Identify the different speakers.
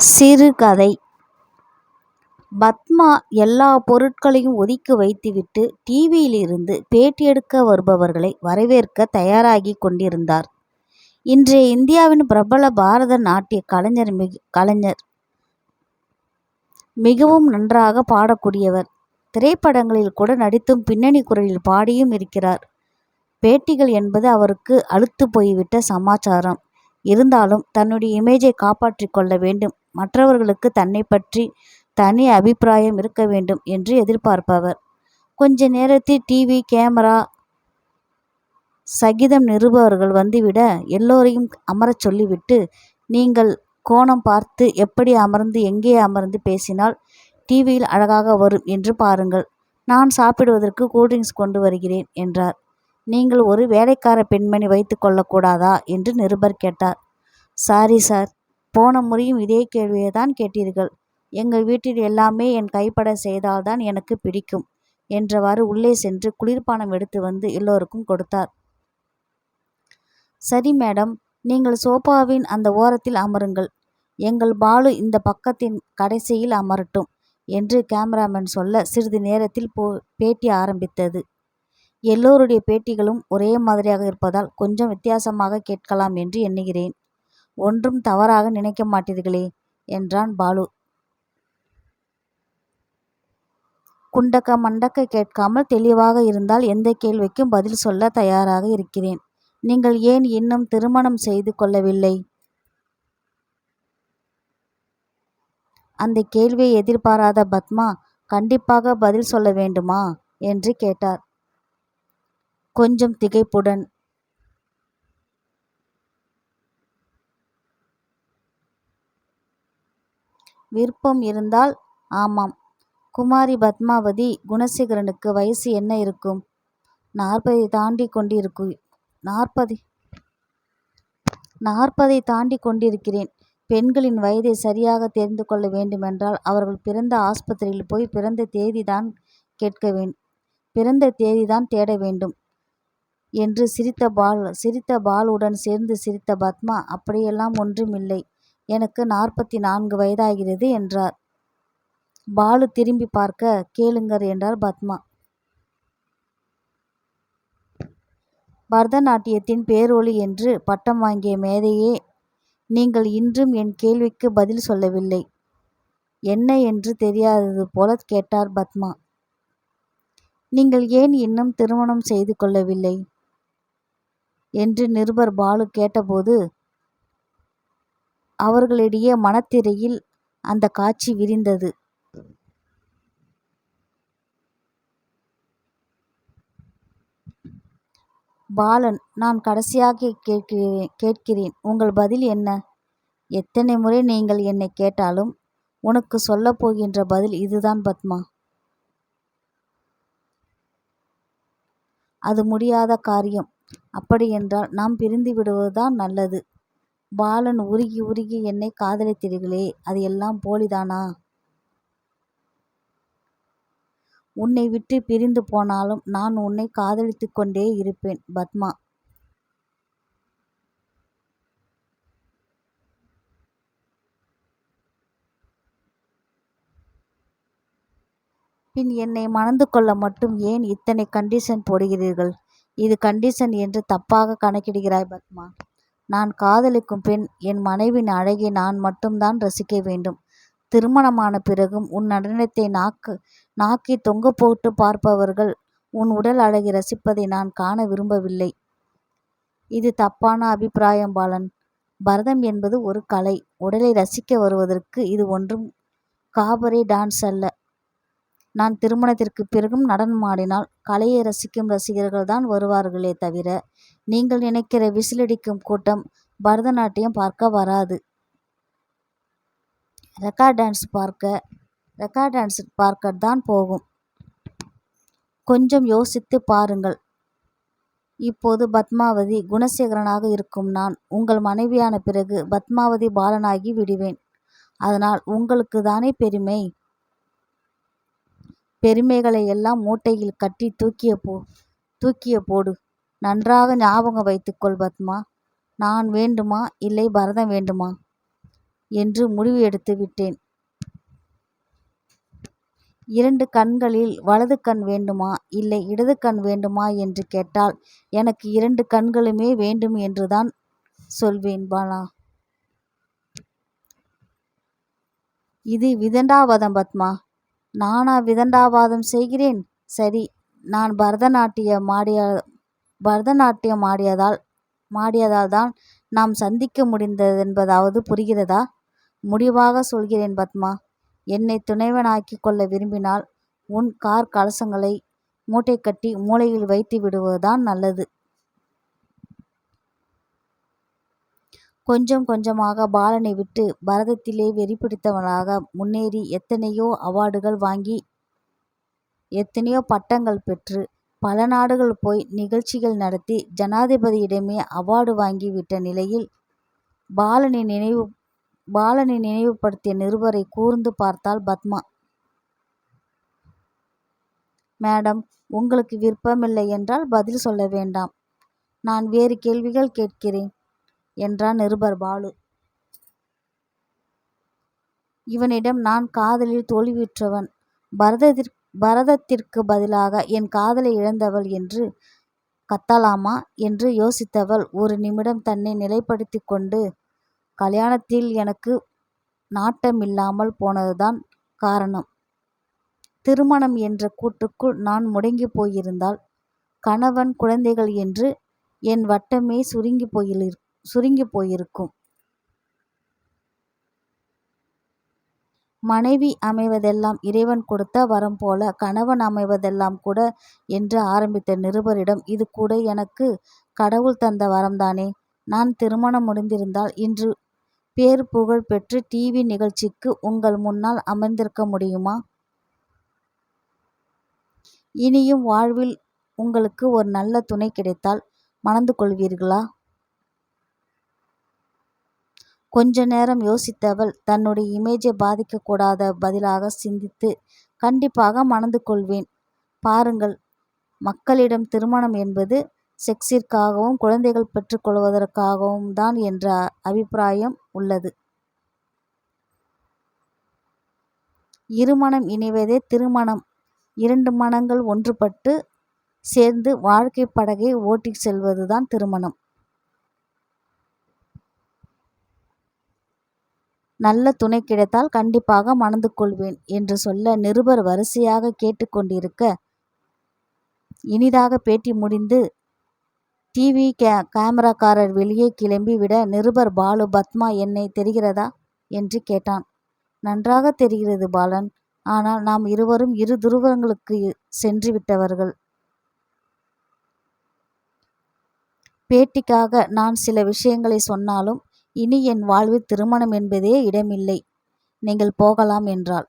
Speaker 1: சிறுகதை பத்மா எல்லா பொருட்களையும் ஒதுக்கி வைத்துவிட்டு டிவியிலிருந்து பேட்டி எடுக்க வருபவர்களை வரவேற்க தயாராகிக் கொண்டிருந்தார். இன்றைய இந்தியாவின் பிரபல பாரத நாட்டிய கலைஞர் கலைஞர். மிகவும் நன்றாக பாடக்கூடியவர். திரைப்படங்களில் கூட நடித்தும் பின்னணி குரலில் பாடியும் இருக்கிறார். பேட்டிகள் என்பது அவருக்கு அழுத்து போய்விட்ட சமாச்சாரம் இருந்தாலும் தன்னுடைய இமேஜை காப்பாற்றிக் கொள்ள வேண்டும் மற்றவர்களுக்கு தன்னை பற்றி தனி அபிப்பிராயம் இருக்க வேண்டும் என்று எதிர்பார்ப்பவர். கொஞ்ச நேரத்தில் டிவி கேமரா சகிதம் நிறுபவர்கள் வந்துவிட எல்லோரையும் அமரச் சொல்லிவிட்டு நீங்கள் கோணம் பார்த்து எப்படி அமர்ந்து எங்கே அமர்ந்து பேசினால் டிவியில் அழகாக வரும் என்று பாருங்கள். நான் சாப்பிடுவதற்கு கூல்ட்ரிங்க்ஸ் கொண்டு வருகிறேன் என்றார். நீங்கள் ஒரு வேலைக்கார பெண்மணி வைத்து கொள்ளக்கூடாதா என்று நிருபர் கேட்டார். Sorry sir. போன முறையும் இதே கேள்வியைத்தான் கேட்டீர்கள். எங்கள் வீட்டில் எல்லாமே என் கைப்பட செய்தால்தான் எனக்கு பிடிக்கும் என்றவாறு உள்ளே சென்று குளிர்பானம் எடுத்து வந்து எல்லோருக்கும் கொடுத்தார். சரி மேடம். நீங்கள் சோபாவின் அந்த ஓரத்தில் அமருங்கள். எங்கள் பாலு இந்த பக்கத்தின் கடைசியில் அமரட்டும் என்று கேமராமேன் சொல்ல சிறிது நேரத்தில் போ பேட்டி ஆரம்பித்தது. எல்லோருடைய பேட்டிகளும் ஒரே மாதிரியாக இருப்பதால் கொஞ்சம் வித்தியாசமாக கேட்கலாம் என்று எண்ணுகிறேன். ஒன்றும் தவறாக நினைக்க மாட்டீர்களே? என்றான் பாலு. குண்டக்க மண்டக்க கேட்காமல் தெளிவாக இருந்தால் எந்த கேள்விக்கும் பதில் சொல்லத் தயாராக இருக்கிறேன். நீங்கள் ஏன் இன்னும் திருமணம் செய்து கொள்ளவில்லை? அந்த கேள்வியை எதிர்பாராத பத்மா கண்டிப்பாக பதில் சொல்ல வேண்டுமா? என்று கேட்டார் கொஞ்சம் திகைப்புடன். விருப்பம் இருந்தால் ஆமாம். குமாரி பத்மாவதி குணசேகரனுக்கு வயசு என்ன இருக்கும்? நாற்பதை தாண்டி கொண்டிருக்கு நாற்பதை தாண்டி கொண்டிருக்கிறேன். பெண்களின் வயதை சரியாக தெரிந்து கொள்ள வேண்டுமென்றால் அவர்கள் பிறந்த ஆஸ்பத்திரியில் போய் பிறந்த தேதிதான் கேட்க பிறந்த தேதிதான் தேட வேண்டும் என்று சிரித்த பால் சிரித்த பாலுடன் சேர்ந்து சிரித்த பத்மா அப்படியெல்லாம் ஒன்றுமில்லை. எனக்கு நாற்பத்தி நான்கு வயதாகிறது என்றார். பாலு திரும்பிப் பார்க்க கேளுங்கர் என்றார் பத்மா. பரதநாட்டியத்தின் பேரொளி என்று பட்டம் வாங்கிய மேதையே நீங்கள் இன்றும் என் கேள்விக்கு பதில் சொல்லவில்லை. என்ன என்று தெரியாதது போல கேட்டார் பத்மா. நீங்கள் ஏன் இன்னும் திருமணம் செய்து கொள்ளவில்லை? என்று நிருபர் பாலு கேட்டபோது அவர்களிடையே மனத்திரையில் அந்த காட்சி விரிந்தது. பாலன் நான் கடைசியாக கேட்கிறேன் கேட்கிறேன் உங்கள் பதில் என்ன? எத்தனை முறை நீங்கள் என்னை கேட்டாலும் உனக்கு சொல்லப்போகின்ற பதில் இதுதான் பத்மா. அது முடியாத காரியம். அப்படியென்றால் நாம் பிரிந்து விடுவதுதான் நல்லது. பாலன் உருகி உருகி என்னை காதலித்தீர்களே அது எல்லாம் போலிதானா? உன்னை விட்டு பிரிந்து போனாலும் நான் உன்னை காதலித்து கொண்டே இருப்பேன் பத்மா. பின் என்னை மணந்து கொள்ள மட்டும் ஏன் இத்தனை கண்டிஷன் போடுகிறீர்கள்? இது கண்டிஷன் என்று தப்பாக கணக்கிடுகிறாய் பத்மா. நான் காதலிக்கும் பெண் என் மனைவியின் அழகை நான் மட்டும்தான் ரசிக்க வேண்டும். திருமணமான பிறகும் உன் நடனத்தை நாக்கு நாக்கி தொங்க போட்டு பார்ப்பவர்கள் உன் உடல் அழகை ரசிப்பதை நான் காண விரும்பவில்லை. இது தப்பான அபிப்பிராயம் பாலன். பரதம் என்பது ஒரு கலை. உடலை ரசிக்க வருவதற்கு இது ஒன்றும் காபரே டான்ஸ் அல்ல. நான் திருமணத்திற்கு பிறகும் நடனமாடினால் கலையை ரசிக்கும் ரசிகர்கள் தான் வருவார்களே தவிர நீங்கள் நினைக்கிற விசிலடிக்கும் கூட்டம் பரதநாட்டியம் பார்க்க வராது. ரெக்கார்ட் டான்ஸ் பார்க்க ரெக்கார்ட் டான்ஸ் பார்க்க தான் போகும். கொஞ்சம் யோசித்துப் பாருங்கள். இப்போது பத்மாவதி குணசேகரனாக இருக்கும் நான் உங்கள் மனைவியான பிறகு பத்மாவதி பாலனாகி விடுவேன். அதனால் உங்களுக்கு தானே பெருமை? பெருமைகளை எல்லாம் மூட்டையில் கட்டி தூக்கிய போ தூக்கிய போடு. நன்றாக ஞாபகம் வைத்துக்கொள் பத்மா. நான் வேண்டுமா இல்லை பரதம் வேண்டுமா? என்று முடிவு எடுத்து விட்டேன் இரண்டு கண்களில் வலது கண் வேண்டுமா இல்லை இடது கண் வேண்டுமா என்று கேட்டால் எனக்கு இரண்டு கண்களுமே வேண்டும் என்றுதான் சொல்வேன் பாலா இது விதண்டாவதம் பத்மா நானா விதண்டாவாதம் செய்கிறேன்? சரி நான் பரதநாட்டியம் ஆடிய பரதநாட்டியம் ஆடியதால் மாடியதால் தான் நாம் சந்திக்க முடிந்ததென்பதாவது புரிகிறதா? முடிவாக சொல்கிறேன் பத்மா. என்னை துணைவனாக்கி கொள்ள விரும்பினால் உன் கார் கலசங்களை மூட்டை கட்டி மூலையில் வைத்து விடுவதுதான் நல்லது. கொஞ்சம் கொஞ்சமாக பாலனை விட்டு பரதத்திலே வெறி பிடித்தவனாக முன்னேறி எத்தனையோ அவார்டுகள் வாங்கி எத்தனையோ பட்டங்கள் பெற்று பல நாடுகள் போய் நிகழ்ச்சிகள் நடத்தி ஜனாதிபதியிடமே அவார்டு வாங்கிவிட்ட நிலையில் பாலனை நினைவு பாலனை நினைவுபடுத்திய நிருபரை கூர்ந்து பார்த்தாள் பத்மா. மேடம் உங்களுக்கு விருப்பமில்லை என்றால் பதில் சொல்ல வேண்டாம். நான் வேறு கேள்விகள் கேட்கிறேன். என்றான் நிருபர் பாலு. இவனிடம் நான் காதலில் தோல்வியுற்றவன். பரதத்திற்கு பரதத்திற்கு பதிலாக என் காதலை இழந்தவள் என்று கத்தலாமா? என்று யோசித்தவள் ஒரு நிமிடம் தன்னை நிலைப்படுத்தி கொண்டு கல்யாணத்தில் எனக்கு நாட்டமில்லாமல் போனதுதான் காரணம். திருமணம் என்ற கூட்டுக்குள் நான் முடங்கி போயிருந்தால் கணவன் குழந்தைகள் என்று என் வட்டமே சுருங்கி போயிரு சுருங்கி போயிருக்கும். மனைவி அமைவதெல்லாம் இறைவன் கொடுத்த வரம் போல கணவன் அமைவதெல்லாம் கூட என்று ஆரம்பித்த நிருபரிடம் இது கூட எனக்கு கடவுள் தந்த வரம்தானே? நான் திருமணம் முடிந்திருந்தால் இன்று பேர் புகழ் பெற்று டிவி நிகழ்ச்சிக்கு உங்கள் முன்னால் அமர்ந்திருக்க முடியுமா? இனியும் வாழ்வில் உங்களுக்கு ஒரு நல்ல துணை கிடைத்தால் மணந்து கொள்வீர்களா? கொஞ்ச நேரம் யோசித்தவள் தன்னுடைய இமேஜை பாதிக்கக்கூடாத பதிலாக சிந்தித்து கண்டிப்பாக மணந்து கொள்வேன் பாருங்கள் மக்களிடம் திருமணம் என்பது செக்ஸிற்காகவும் குழந்தைகள் பெற்றுக்கொள்வதற்காகவும் தான் என்ற அபிப்பிராயம் உள்ளது. இருமணம் இணைவதே திருமணம். இரண்டு மனங்கள் ஒன்றுபட்டு சேர்ந்து வாழ்க்கை படகை ஓட்டிச் செல்வதுதான் திருமணம். நல்ல துணை கிடைத்தால் கண்டிப்பாக மணந்து கொள்வேன் என்று சொல்ல நிருபர் வரிசையாக கேட்டுக்கொண்டிருக்க இனிதாக பேட்டி முடிந்து டிவி கே கேமராக்காரர் வெளியே கிளம்பி விட நிருபர் பாலு பத்மா என்னை தெரிகிறதா? என்று கேட்டான். நன்றாக தெரிகிறது பாலன். ஆனால் நாம் இருவரும் இரு துருவங்களுக்கு சென்று விட்டவர்கள் பேட்டிக்காக நான் சில விஷயங்களை சொன்னாலும் இனி என் வாழ்வில் திருமணம் என்பதே இடமில்லை. நீங்கள் போகலாம் என்றாள்.